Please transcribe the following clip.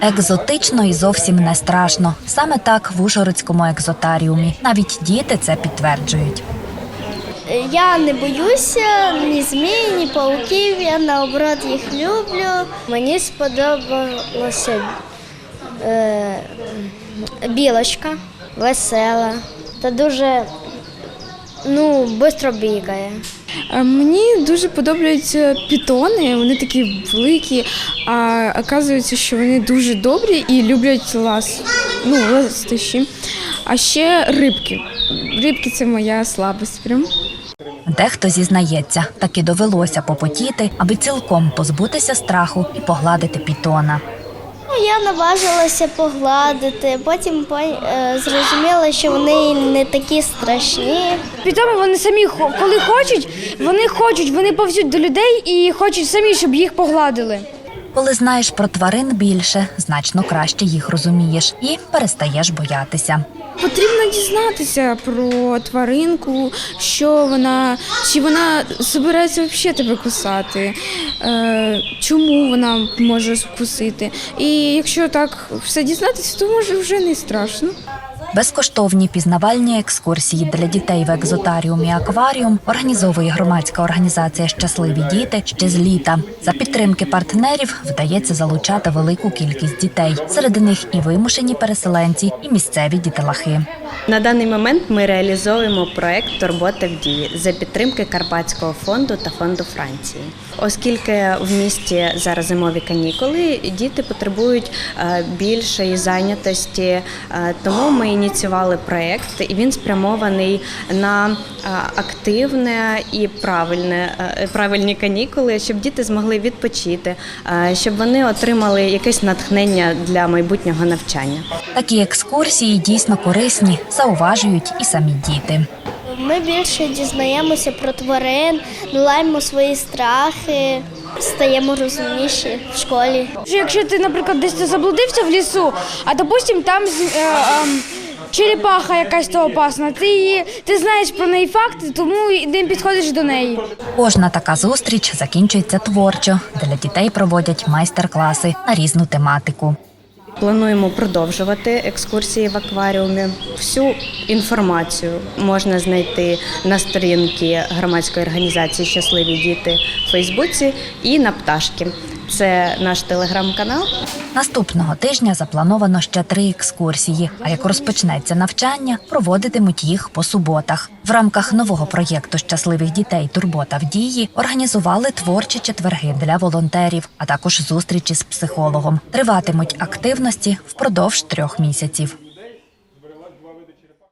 Екзотично і зовсім не страшно. Саме так в Ужгородському екзотаріумі. Навіть діти це підтверджують. Я не боюся ні змій, ні пауків. Я наоборот їх люблю. Мені сподобалося е, білочка, весела та дуже ну, швидко бігає. Е, Мені дуже подобаються пітони, вони такі великі, а оказується, що вони дуже добрі і люблять лас, ну, ластощі. А ще рибки. Рибки це моя слабость. Прям. Дехто зізнається, таки довелося попотіти, аби цілком позбутися страху і погладити пітона. Я наважилася погладити, потім е, зрозуміла, що вони не такі страшні. Питоми вони самі коли хочуть, вони хочуть, вони повзуть до людей і хочуть самі, щоб їх погладили. Коли знаєш про тварин більше, значно краще їх розумієш і перестаєш боятися. Потрібно дізнатися про тваринку, що вона, чи вона збирається взагалі тебе кусати, е, чому вона може вкусити. І якщо так все дізнатися, то може вже не страшно. Безкоштовні пізнавальні екскурсії для дітей в екзотаріумі Акваріум організовує громадська організація Щасливі діти ще з літа. За підтримки партнерів вдається залучати велику кількість дітей. Серед них і вимушені переселенці, і місцеві діталахи. На даний момент ми реалізовуємо проект Турбота в дії за підтримки Карпатського фонду та фонду Франції. Оскільки в місті зараз зимові канікули, діти потребують е, більшої зайнятості, е, тому ми ініціювали проект, і він спрямований на е, активне і правильне е, правильні канікули, щоб діти змогли відпочити, е, щоб вони отримали якесь натхнення для майбутнього навчання. Такі екскурсії дійсно корисні, зауважують і самі діти. Ми більше дізнаємося про тварин, долаємо свої страхи, стаємо розумніші в школі. Якщо ти, наприклад, десь заблудився в лісу, а допустим, там з- е, ем, черепаха якась то опасна, ти, її, ти знаєш про неї факти, тому і не підходиш до неї. Кожна така зустріч закінчується творчо. Для дітей проводять майстер-класи на різну тематику. Плануємо продовжувати екскурсії в акваріумі. Всю інформацію можна знайти на сторінці громадської організації Щасливі діти в Фейсбуці і на пташки. Це наш телеграм-канал. Наступного тижня заплановано ще три екскурсії. А як розпочнеться навчання, проводитимуть їх по суботах. В рамках нового проєкту щасливих дітей Турбота в дії організували творчі четверги для волонтерів, а також зустрічі з психологом. Триватимуть активності впродовж трьох місяців.